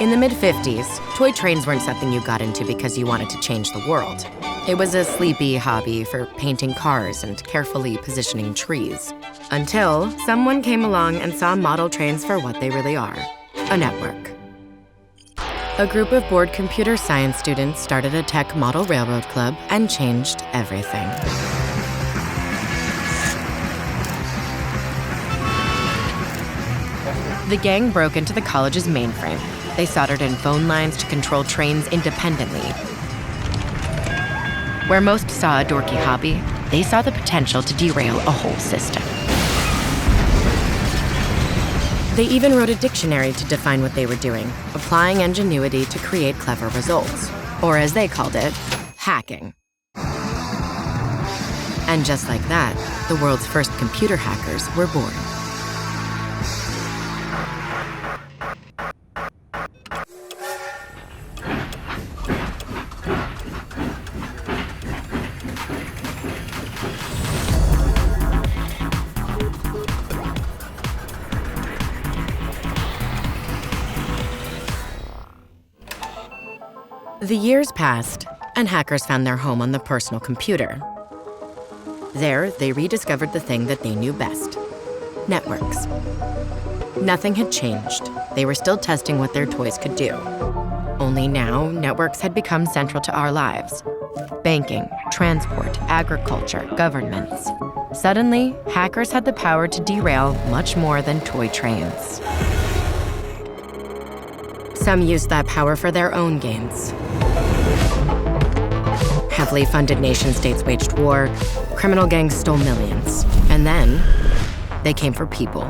In the mid 50s, toy trains weren't something you got into because you wanted to change the world. It was a sleepy hobby for painting cars and carefully positioning trees. Until someone came along and saw model trains for what they really are a network. A group of bored computer science students started a tech model railroad club and changed everything. The gang broke into the college's mainframe. They soldered in phone lines to control trains independently. Where most saw a dorky hobby, they saw the potential to derail a whole system. They even wrote a dictionary to define what they were doing, applying ingenuity to create clever results. Or as they called it, hacking. And just like that, the world's first computer hackers were born. The years passed, and hackers found their home on the personal computer. There, they rediscovered the thing that they knew best networks. Nothing had changed. They were still testing what their toys could do. Only now, networks had become central to our lives banking, transport, agriculture, governments. Suddenly, hackers had the power to derail much more than toy trains. Some used that power for their own gains. Heavily funded nation states waged war, criminal gangs stole millions. And then, they came for people.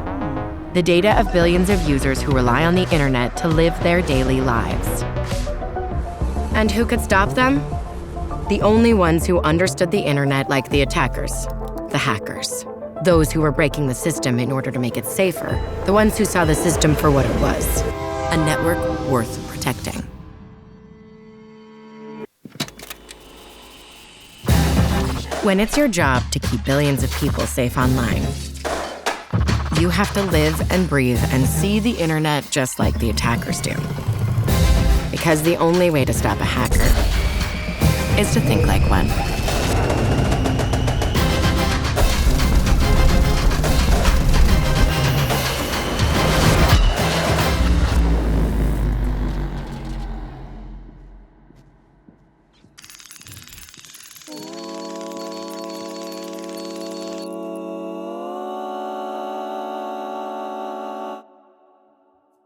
The data of billions of users who rely on the internet to live their daily lives. And who could stop them? The only ones who understood the internet like the attackers, the hackers. Those who were breaking the system in order to make it safer, the ones who saw the system for what it was a network worth protecting. When it's your job to keep billions of people safe online, you have to live and breathe and see the internet just like the attackers do. Because the only way to stop a hacker is to think like one.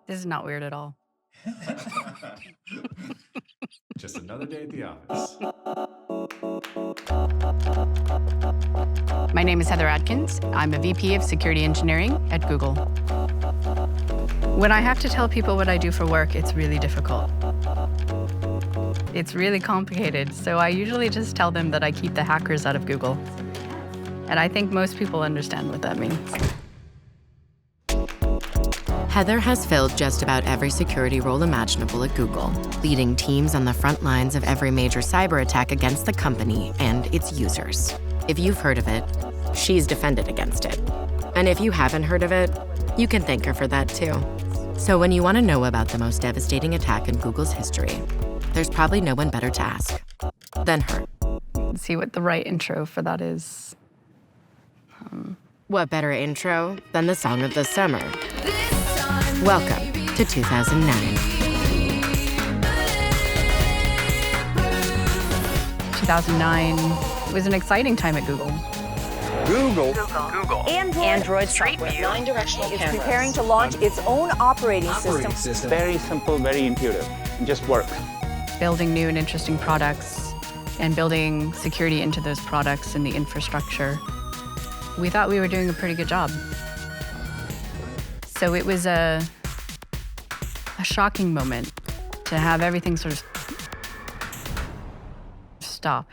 This is not weird at all. Just another day at the office. My name is Heather Adkins. I'm a VP of Security Engineering at Google. When I have to tell people what I do for work, it's really difficult. It's really complicated, so I usually just tell them that I keep the hackers out of Google. And I think most people understand what that means. Heather has filled just about every security role imaginable at Google, leading teams on the front lines of every major cyber attack against the company and its users. If you've heard of it, she's defended against it. And if you haven't heard of it, you can thank her for that too. So when you want to know about the most devastating attack in Google's history, there's probably no one better to ask than her. Let's see what the right intro for that is. Um, what better intro than the song of the summer? Welcome to 2009. 2009 was an exciting time at Google. Google Google, Android, Android software. Nine directional is cameras. preparing to launch its own operating system. very simple, very intuitive. It just works. building new and interesting products and building security into those products and the infrastructure. We thought we were doing a pretty good job. So it was a, a shocking moment to have everything sort of stop.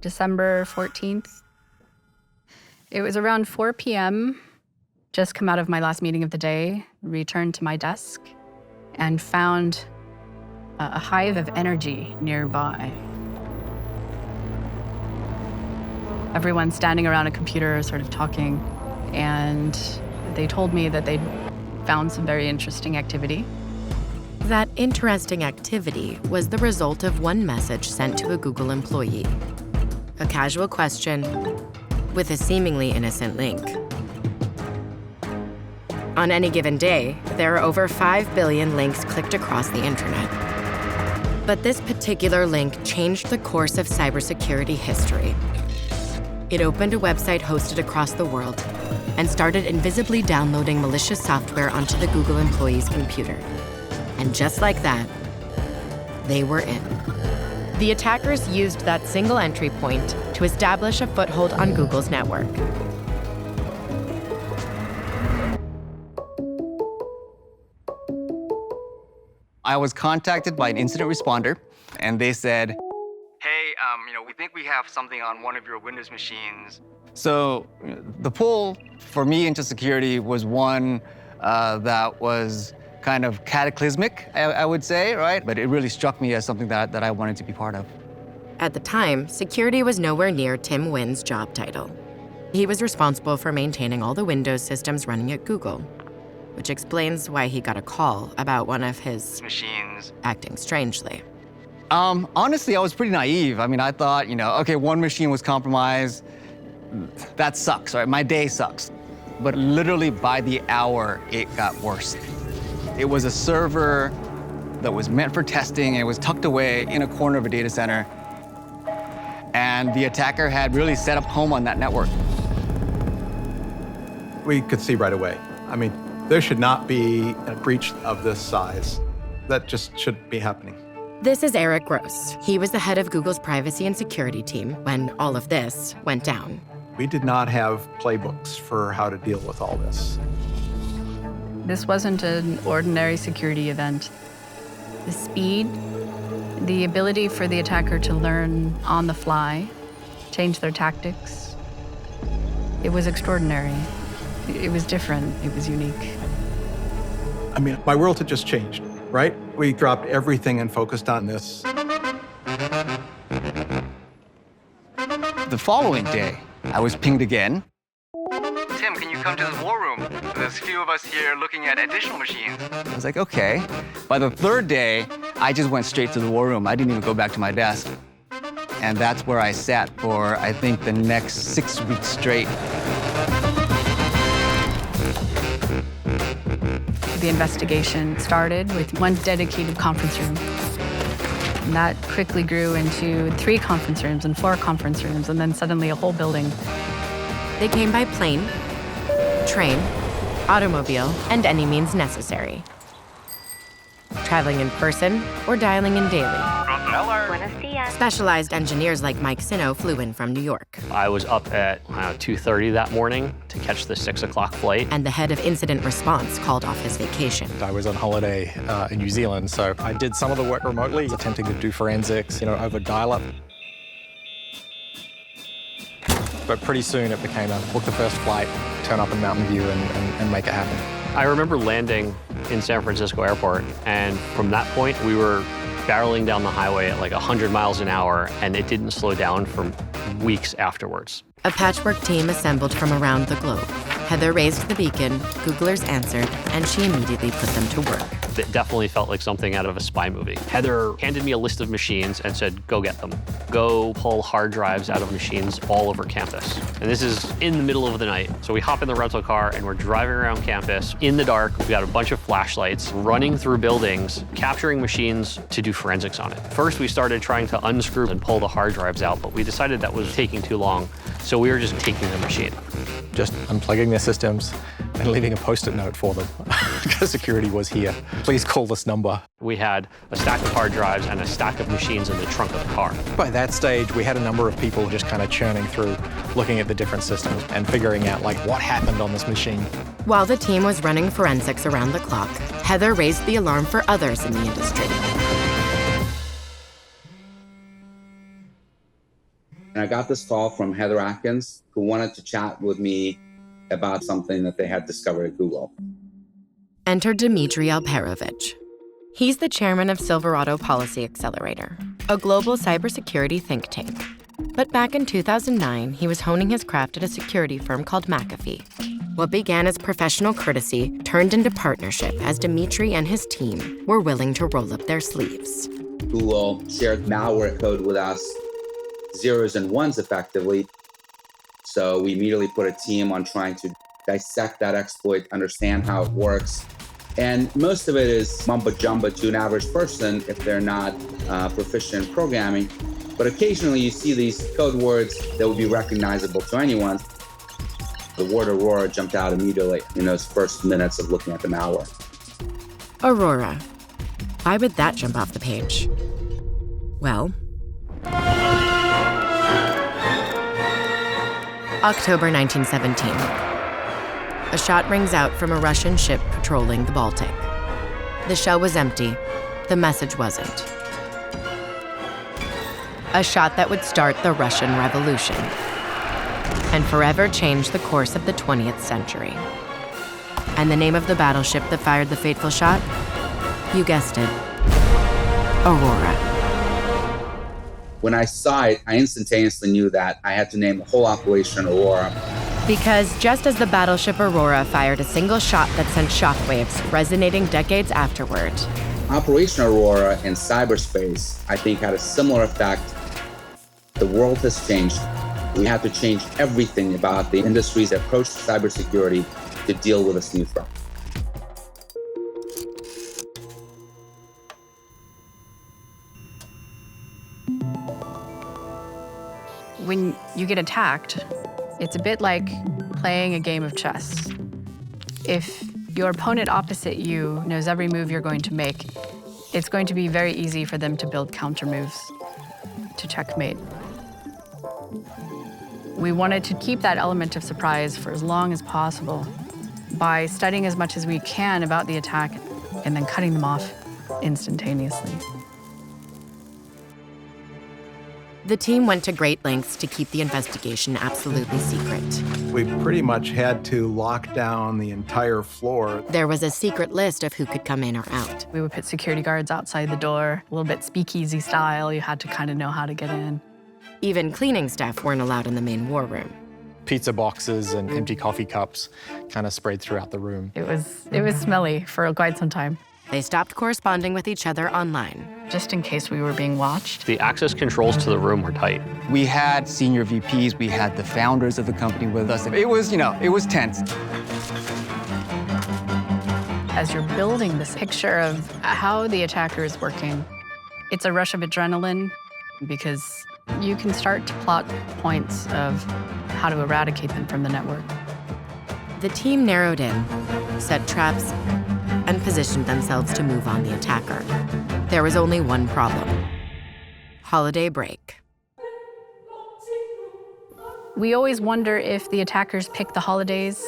December 14th. It was around 4 p.m just come out of my last meeting of the day, returned to my desk, and found a hive of energy nearby. Everyone standing around a computer, sort of talking, and They told me that they'd found some very interesting activity. That interesting activity was the result of one message sent to a Google employee. A casual question with a seemingly innocent link. On any given day, there are over 5 billion links clicked across the internet. But this particular link changed the course of cybersecurity history. It opened a website hosted across the world and started invisibly downloading malicious software onto the Google employee's computer. And just like that, they were in. The attackers used that single entry point to establish a foothold on Google's network. I was contacted by an incident responder, and they said, "Hey, um, you know, we think we have something on one of your Windows machines." So the pull for me into security was one uh, that was kind of cataclysmic, I, I would say, right? But it really struck me as something that, that I wanted to be part of. At the time, security was nowhere near Tim Wynn's job title. He was responsible for maintaining all the Windows systems running at Google, which explains why he got a call about one of his Machines. acting strangely. Um, honestly, I was pretty naive. I mean, I thought, you know, okay, one machine was compromised. That sucks, right? My day sucks. But literally by the hour, it got worse. It was a server that was meant for testing. It was tucked away in a corner of a data center. And the attacker had really set up home on that network. We could see right away. I mean, there should not be a breach of this size. That just shouldn't be happening. This is Eric Gross. He was the head of Google's privacy and security team when all of this went down. We did not have playbooks for how to deal with all this. This wasn't an ordinary security event. The speed, the ability for the attacker to learn on the fly, change their tactics, it was extraordinary. It was different, it was unique. I mean, my world had just changed, right? We dropped everything and focused on this. The following day, I was pinged again. Tim, can you come to the war room? There's a few of us here looking at additional machines. I was like, okay. By the third day, I just went straight to the war room. I didn't even go back to my desk. And that's where I sat for, I think, the next six weeks straight. The investigation started with one dedicated conference room. And that quickly grew into three conference rooms and four conference rooms, and then suddenly a whole building. They came by plane, train, automobile, and any means necessary. Traveling in person or dialing in daily. Specialized engineers like Mike Sino flew in from New York. I was up at I 2:30 that morning to catch the six o'clock flight. And the head of incident response called off his vacation. I was on holiday uh, in New Zealand, so I did some of the work remotely, attempting to do forensics, you know, over dial-up. But pretty soon it became a book the first flight, turn up in Mountain View, and, and, and make it happen. I remember landing in San Francisco airport, and from that point, we were barreling down the highway at like 100 miles an hour, and it didn't slow down for weeks afterwards. A patchwork team assembled from around the globe. Heather raised the beacon, Googlers answered, and she immediately put them to work. It definitely felt like something out of a spy movie. Heather handed me a list of machines and said, go get them. Go pull hard drives out of machines all over campus. And this is in the middle of the night. So we hop in the rental car and we're driving around campus in the dark. We've got a bunch of flashlights running through buildings, capturing machines to do forensics on it. First, we started trying to unscrew and pull the hard drives out, but we decided that was taking too long. So we were just taking the machine. Just unplugging the systems and leaving a post-it note for them because security was here. Please call this number. We had a stack of hard drives and a stack of machines in the trunk of the car. By that stage, we had a number of people just kind of churning through, looking at the different systems and figuring out like what happened on this machine. While the team was running forensics around the clock, Heather raised the alarm for others in the industry. And I got this call from Heather Atkins, who wanted to chat with me about something that they had discovered at Google. Enter Dmitry Alperovich. He's the chairman of Silverado Policy Accelerator, a global cybersecurity think tank. But back in 2009, he was honing his craft at a security firm called McAfee. What began as professional courtesy turned into partnership as Dimitri and his team were willing to roll up their sleeves. Google shared malware code with us, zeros and ones effectively. So we immediately put a team on trying to dissect that exploit, understand how it works. And most of it is mumbo jumbo to an average person if they're not uh, proficient in programming. But occasionally you see these code words that would be recognizable to anyone. The word Aurora jumped out immediately in those first minutes of looking at the malware. Aurora. Why would that jump off the page? Well, October 1917. A shot rings out from a Russian ship patrolling the Baltic. The shell was empty, the message wasn't. A shot that would start the Russian Revolution and forever change the course of the 20th century. And the name of the battleship that fired the fateful shot? You guessed it Aurora. When I saw it, I instantaneously knew that I had to name the whole operation Aurora. Because just as the battleship Aurora fired a single shot that sent shockwaves resonating decades afterward, Operation Aurora in cyberspace, I think, had a similar effect. The world has changed. We have to change everything about the industry's approach to cybersecurity to deal with this new threat. You get attacked, it's a bit like playing a game of chess. If your opponent opposite you knows every move you're going to make, it's going to be very easy for them to build counter moves to checkmate. We wanted to keep that element of surprise for as long as possible by studying as much as we can about the attack and then cutting them off instantaneously. The team went to great lengths to keep the investigation absolutely secret. We pretty much had to lock down the entire floor. There was a secret list of who could come in or out. We would put security guards outside the door, a little bit speakeasy style. You had to kind of know how to get in. Even cleaning staff weren't allowed in the main war room. Pizza boxes and empty coffee cups kind of sprayed throughout the room. It was it was smelly for quite some time, They stopped corresponding with each other online. just in case we were being watched. The access controls to the room were tight. We had senior VPs, we had the founders of the company with us. It was, you know, it was tense. As you're building this picture of how the attacker is working, it's a rush of adrenaline because you can start to plot points of how to eradicate them from the network. The team narrowed in, set traps, and positioned themselves to move on the attacker. There was only one problem holiday break. We always wonder if the attackers pick the holidays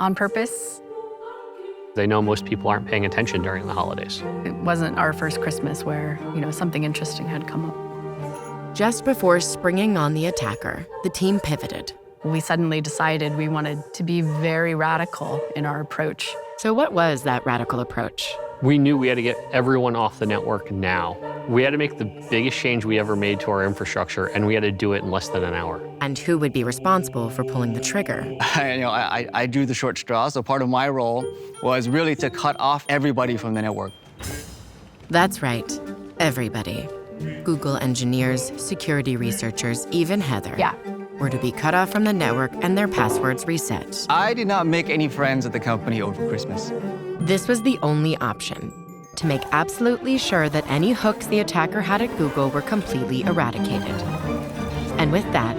on purpose. They know most people aren't paying attention during the holidays. It wasn't our first Christmas where, you know, something interesting had come up. Just before springing on the attacker, the team pivoted. We suddenly decided we wanted to be very radical in our approach. So, what was that radical approach? We knew we had to get everyone off the network now. We had to make the biggest change we ever made to our infrastructure, and we had to do it in less than an hour. And who would be responsible for pulling the trigger? I, you know, I, I- I drew the short straw, so part of my role was really to cut off everybody from the network. That's right, everybody. Google engineers, security researchers, even Heather. Yeah. Were to be cut off from the network and their passwords reset. I did not make any friends at the company over Christmas. This was the only option to make absolutely sure that any hooks the attacker had at Google were completely eradicated. And with that,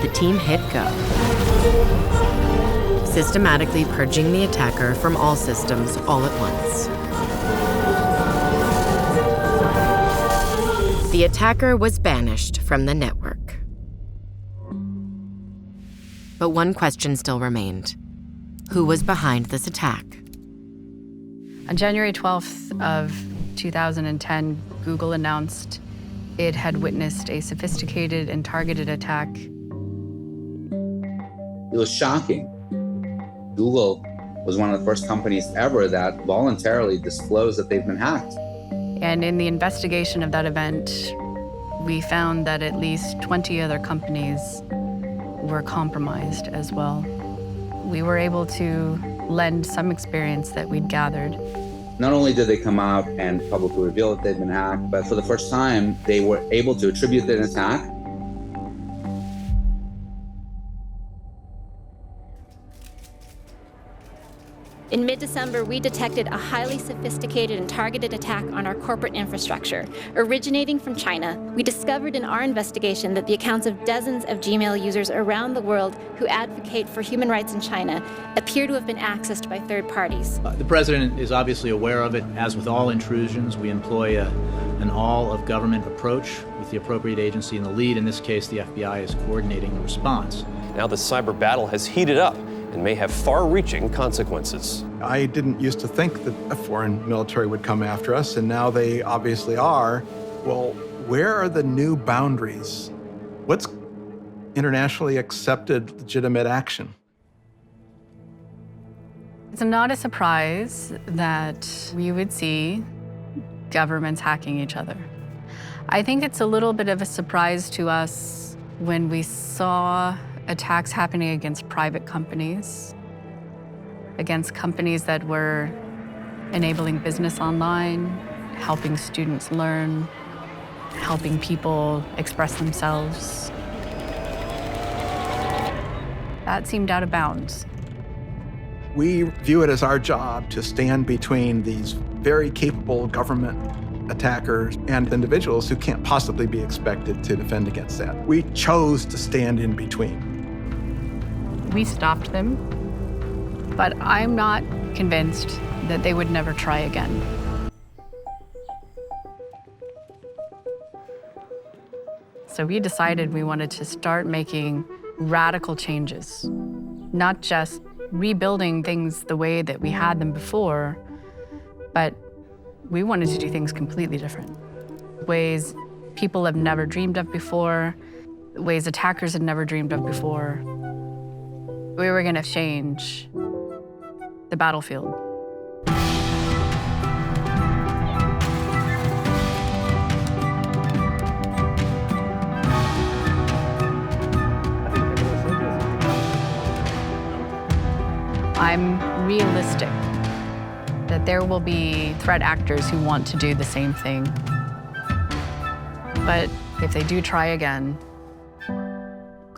the team hit go. Systematically purging the attacker from all systems all at once. The attacker was banished from the network. But one question still remained Who was behind this attack? On January 12th of 2010, Google announced it had witnessed a sophisticated and targeted attack. It was shocking. Google was one of the first companies ever that voluntarily disclosed that they've been hacked. And in the investigation of that event, we found that at least 20 other companies were compromised as well. we were able to lend some experience that we'd gathered. Not only did they come out and publicly reveal that they'd been hacked, but for the first time, they were able to attribute an attack December, we detected a highly sophisticated and targeted attack on our corporate infrastructure. Originating from China, we discovered in our investigation that the accounts of dozens of Gmail users around the world who advocate for human rights in China appear to have been accessed by third parties. Uh, the president is obviously aware of it. As with all intrusions, we employ a, an all of government approach with the appropriate agency in the lead. In this case, the FBI is coordinating the response. Now the cyber battle has heated up and may have far reaching consequences. I didn't used to think that a foreign military would come after us, and now they obviously are. Well, where are the new boundaries? What's internationally accepted legitimate action? It's not a surprise that we would see governments hacking each other. I think it's a little bit of a surprise to us when we saw attacks happening against private companies, against companies that were enabling business online, helping students learn, helping people express themselves. That seemed out of bounds. We view it as our job to stand between these very capable government attackers and individuals who can't possibly be expected to defend against that. We chose to stand in between. We stopped them, but I'm not convinced that they would never try again. So we decided we wanted to start making radical changes, not just rebuilding things the way that we had them before, but we wanted to do things completely different. Ways people have never dreamed of before, ways attackers had never dreamed of before. We were going to change the battlefield. I'm realistic that there will be threat actors who want to do the same thing. But if they do try again,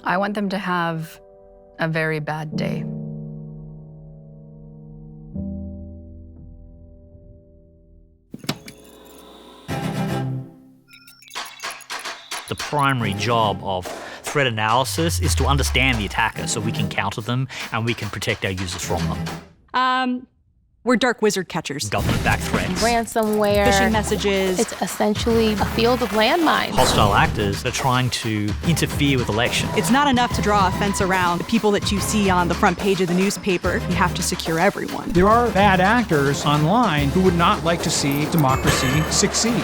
I want them to have a very bad day. The primary job of threat analysis is to understand the attacker so we can counter them and we can protect our users from them. Um, we're dark wizard catchers. Government-backed threats. Ransomware. Phishing messages. It's essentially a field of landmines. Hostile actors are trying to interfere with elections. It's not enough to draw a fence around the people that you see on the front page of the newspaper. You have to secure everyone. There are bad actors online who would not like to see democracy succeed.